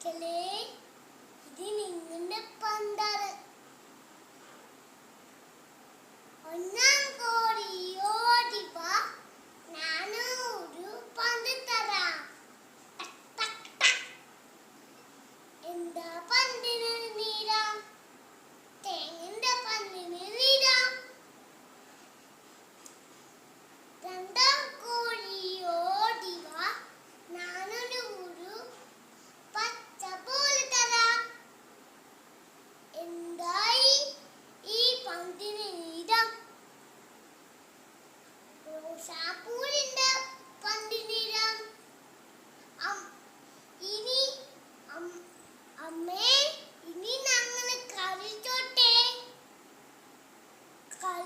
മക്കളെ ഇത് നിങ്ങളുടെ